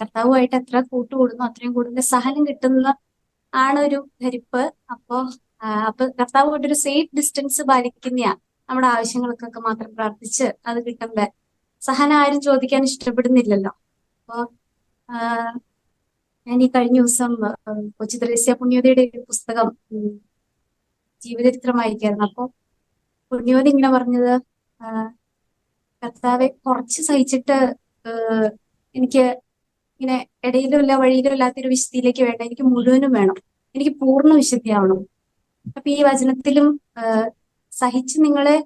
കർത്താവുമായിട്ട് എത്ര കൂട്ടുകൂടുന്നു അത്രയും കൂടുതൽ സഹനം കിട്ടുന്ന ആണ് ഒരു ധരിപ്പ് അപ്പോ അപ്പൊ കർത്താവുമായിട്ട് ഒരു സേഫ് ഡിസ്റ്റൻസ് പാലിക്കുന്നയാ നമ്മുടെ ആവശ്യങ്ങൾക്കൊക്കെ മാത്രം പ്രാർത്ഥിച്ച് അത് കിട്ടുമ്പോ സഹനം ആരും ചോദിക്കാൻ ഇഷ്ടപ്പെടുന്നില്ലല്ലോ. അപ്പോ ഞാൻ ഈ കഴിഞ്ഞ ദിവസം കൊച്ചി ത്രേസ്യ പുണ്യോദയുടെ ഒരു പുസ്തകം ജീവചരിത്രമായിരിക്കായിരുന്നു. ജീവചരിത്രം പുണ്യോദ ഇങ്ങനെ പറഞ്ഞത് കർത്താവെ കുറച്ച് സഹിച്ചിട്ട് എനിക്ക് ഇങ്ങനെ ഇടയിലും ഇല്ല വഴിയിലും ഇല്ലാത്തൊരു വിശുദ്ധിയിലേക്ക് വേണ്ട. എനിക്ക് മുഴുവനും വേണം. എനിക്ക് പൂർണ വിശുദ്ധിയാവണം അപ്പൊ ഈ വചനത്തിലും സഹിച്ച് നിങ്ങളെ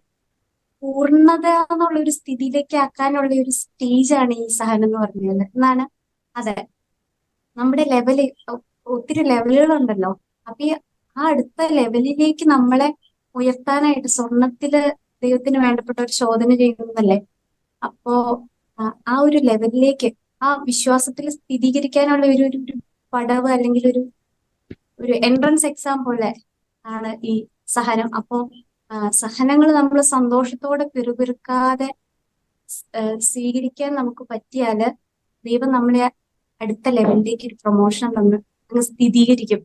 പൂർണത എന്നുള്ള ഒരു സ്ഥിതിയിലേക്ക് ആക്കാനുള്ള ഒരു സ്റ്റേജാണ് ഈ സഹനം എന്ന് പറഞ്ഞത് എന്നാണ്? അതെ. നമ്മുടെ ലെവൽ ഒത്തിരി ലെവലുകളുണ്ടല്ലോ. അപ്പൊ ആ അടുത്ത ലെവലിലേക്ക് നമ്മളെ ഉയർത്താനായിട്ട് സ്വർണത്തിൽ ദൈവത്തിന് വേണ്ടപ്പെട്ട ഒരു ശോധന ചെയ്യുന്നതല്ലേ? അപ്പോ ആ ഒരു ലെവലിലേക്ക് ആ വിശ്വാസത്തിൽ സ്ഥിരീകരിക്കാനുള്ള ഒരു ഒരു പടവ് അല്ലെങ്കിൽ ഒരു ഒരു എൻട്രൻസ് എക്സാം പോലെ ആണ് ഈ സഹനം. അപ്പോ സഹനങ്ങൾ നമ്മൾ സന്തോഷത്തോടെ പിറുപിറുക്കാതെ സ്വീകരിക്കാൻ നമുക്ക് പറ്റിയാൽ ദൈവം നമ്മളെ അടുത്ത ലെവലിലേക്ക് ഒരു പ്രൊമോഷൻ തന്ന് അങ്ങ് സ്ഥിരീകരിക്കും.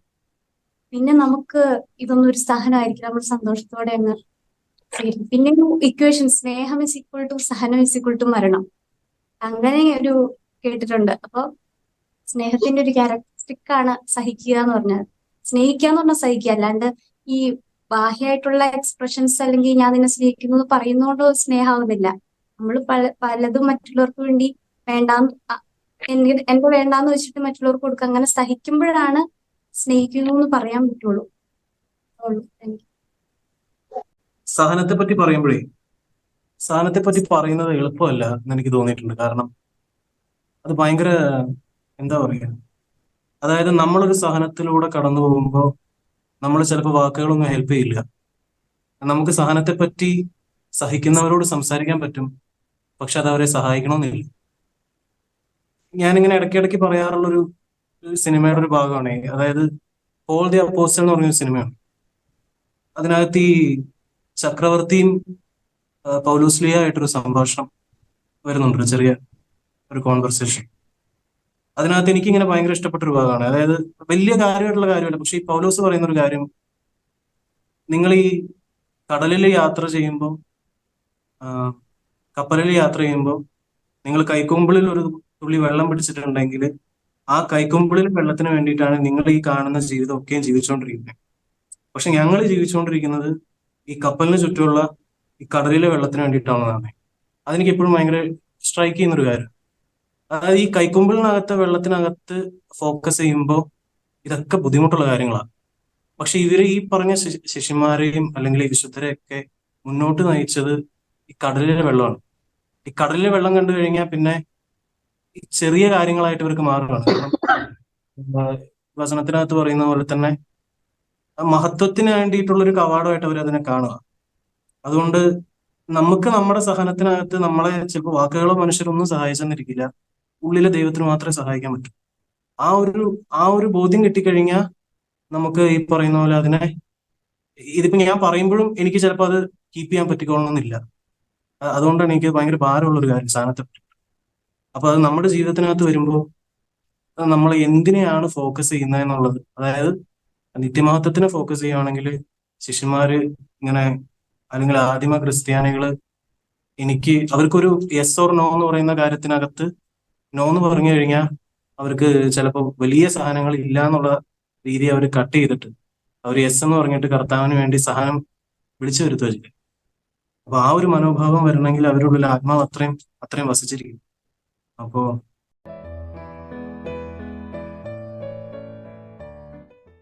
പിന്നെ നമുക്ക് ഇതൊന്നും ഒരു സഹനമായിരിക്കും നമ്മൾ സന്തോഷത്തോടെ അങ്ങ് പിന്നെ ഇക്വേഷൻ സ്നേഹം ഇസ് ടു സഹനം ഇസ് ടു മരണം. അങ്ങനെ ഒരു കേട്ടിട്ടുണ്ട്. അപ്പൊ സ്നേഹത്തിന്റെ ഒരു ക്യാരക്ടറിസ്റ്റിക് ആണ് സഹിക്കുക എന്ന് പറഞ്ഞാൽ. സ്നേഹിക്കുക എന്ന് പറഞ്ഞാൽ സഹിക്കുക. അല്ലാണ്ട് ഈ ബാഹ്യമായിട്ടുള്ള എക്സ്പ്രഷൻസ് അല്ലെങ്കിൽ ഞാൻ നിന്നെ സ്നേഹിക്കുന്നത് പറയുന്നതുകൊണ്ട് സ്നേഹമാവുന്നില്ല. നമ്മൾ പല പലതും മറ്റുള്ളവർക്ക് വേണ്ടി വേണ്ടാന്ന് അ- എന്റെ വേണ്ടാന്ന് വെച്ചിട്ട് മറ്റുള്ളവർക്ക് കൊടുക്കുക. അങ്ങനെ സഹിക്കുമ്പോഴാണ് സ്നേഹിക്കുന്നു എന്ന് പറയാൻ പറ്റുള്ളൂ. സഹനത്തെ പറ്റി പറയുമ്പോഴേ സഹനത്തെ പറ്റി പറയുന്നത് എളുപ്പമല്ല എന്ന് എനിക്ക് തോന്നിയിട്ടുണ്ട്. കാരണം അത് ഭയങ്കര എന്താ പറയുക അതായത് നമ്മളൊരു സഹനത്തിലൂടെ കടന്നു പോകുമ്പോൾ നമ്മൾ ചിലപ്പോൾ വാക്കുകളൊന്നും ഹെൽപ്പ് ചെയ്യില്ല. നമുക്ക് സഹനത്തെ പറ്റി സഹിക്കുന്നവരോട് സംസാരിക്കാൻ പറ്റും. പക്ഷെ അത് അവരെ സഹായിക്കണമെന്നില്ല ഞാനിങ്ങനെ ഇടയ്ക്കിടയ്ക്ക് പറയാറുള്ള ഒരു സിനിമയുടെ ഒരു ഭാഗമാണ്. അതായത് ഓൾ ദി അപ്പോസ്റ്റൽ എന്ന് പറഞ്ഞൊരു സിനിമയാണ്. അതിനകത്ത് ഈ ചക്രവർത്തിയും ആ, പൗലോസ്ലിയ ആയിട്ടൊരു സംഭാഷണം വരുന്നുണ്ട്. ചെറിയ ഒരു കോൺവെർസേഷൻ അതിനകത്ത് എനിക്ക് ഇങ്ങനെ ഭയങ്കര ഇഷ്ടപ്പെട്ട ഒരു ഭാഗമാണ്. അതായത് വലിയ കാര്യമായിട്ടുള്ള കാര്യമല്ല. പക്ഷെ ഈ പൗലോസ് പറയുന്ന ഒരു കാര്യം നിങ്ങൾ ഈ കടലിൽ യാത്ര ചെയ്യുമ്പോൾ കപ്പലിൽ യാത്ര ചെയ്യുമ്പോൾ നിങ്ങൾ കൈക്കൊമ്പിളിൽ ഒരു തുള്ളി വെള്ളം പിടിച്ചിട്ടുണ്ടെങ്കിൽ ആ കൈക്കൊമ്പിളിൽ വെള്ളത്തിന് വേണ്ടിയിട്ടാണ് നിങ്ങൾ ഈ കാണുന്ന ജീവിതം ഒക്കെയും ജീവിച്ചുകൊണ്ടിരിക്കുന്നത്. പക്ഷെ ഞങ്ങൾ ജീവിച്ചുകൊണ്ടിരിക്കുന്നത് ഈ കപ്പലിന് ചുറ്റുമുള്ള ഈ കടലിലെ വെള്ളത്തിന് വേണ്ടിയിട്ടാണെന്നാണ്. അതെനിക്ക് എപ്പോഴും ഭയങ്കര സ്ട്രൈക്ക് ചെയ്യുന്ന ഒരു കാര്യം അതായത് ഈ കൈക്കൊമ്പിളിനകത്തെ വെള്ളത്തിനകത്ത് ഫോക്കസ് ചെയ്യുമ്പോൾ ഇതൊക്കെ ബുദ്ധിമുട്ടുള്ള കാര്യങ്ങളാണ് പക്ഷെ ഇവർ ഈ പറഞ്ഞ ശിശുമാരെയും അല്ലെങ്കിൽ ഈ വിശുദ്ധരെയൊക്കെ മുന്നോട്ട് നയിച്ചത് ഈ കടലിലെ വെള്ളമാണ്. ഈ കടലിലെ വെള്ളം കണ്ടു കഴിഞ്ഞാൽ പിന്നെ ഈ ചെറിയ കാര്യങ്ങളായിട്ട് ഇവർക്ക് മാറുകയാണ്. വചനത്തിനകത്ത് പറയുന്ന പോലെ തന്നെ മഹത്വത്തിന് വേണ്ടിയിട്ടുള്ള ഒരു കവാടമായിട്ട് അവർ അതിനെ കാണുക. അതുകൊണ്ട് നമുക്ക് നമ്മുടെ സഹനത്തിനകത്ത് നമ്മളെ ചിലപ്പോൾ വാക്കുകളോ മനുഷ്യരൊന്നും സഹായിച്ചെന്നിരിക്കില്ല. ഉള്ളിലെ ദൈവത്തിന് മാത്രമേ സഹായിക്കാൻ പറ്റൂ. ആ ഒരു ആ ഒരു ബോധ്യം കിട്ടിക്കഴിഞ്ഞാൽ നമുക്ക് ഈ പറയുന്ന പോലെ അതിനെ ഇതിപ്പോ ഞാൻ പറയുമ്പോഴും എനിക്ക് ചിലപ്പോൾ അത് കീപ്പ് ചെയ്യാൻ പറ്റിക്കോളണമെന്നില്ല. അതുകൊണ്ടാണ് എനിക്ക് ഭയങ്കര ഭാരമുള്ള ഒരു കാര്യം സാധനത്തെ പറ്റി. അപ്പൊ അത് നമ്മുടെ ജീവിതത്തിനകത്ത് വരുമ്പോൾ നമ്മൾ എന്തിനെയാണ് ഫോക്കസ് ചെയ്യുന്നത് എന്നുള്ളത് അതായത് നിത്യമഹത്വത്തിന് ഫോക്കസ് ചെയ്യുകയാണെങ്കിൽ ശിഷ്യന്മാര് ഇങ്ങനെ അല്ലെങ്കിൽ ആദിമ ക്രിസ്ത്യാനികൾ എനിക്ക് അവർക്കൊരു യെസ് ഓർ നോ എന്ന് പറയുന്ന കാര്യത്തിനകത്ത് നോ എന്ന് പറഞ്ഞു കഴിഞ്ഞാൽ അവർക്ക് ചിലപ്പോൾ വലിയ സഹനങ്ങൾ ഇല്ല എന്നുള്ള രീതി അവർ കട്ട് ചെയ്തിട്ട് അവർ എസ് എന്ന് പറഞ്ഞിട്ട് കർത്താവിന് വേണ്ടി സഹനം വിളിച്ചു വരുത്തുക അപ്പൊ ആ ഒരു മനോഭാവം വരണമെങ്കിൽ അവരുടെ ആത്മാവ് അത്രയും അത്രയും വസിച്ചിരിക്കും. അപ്പോ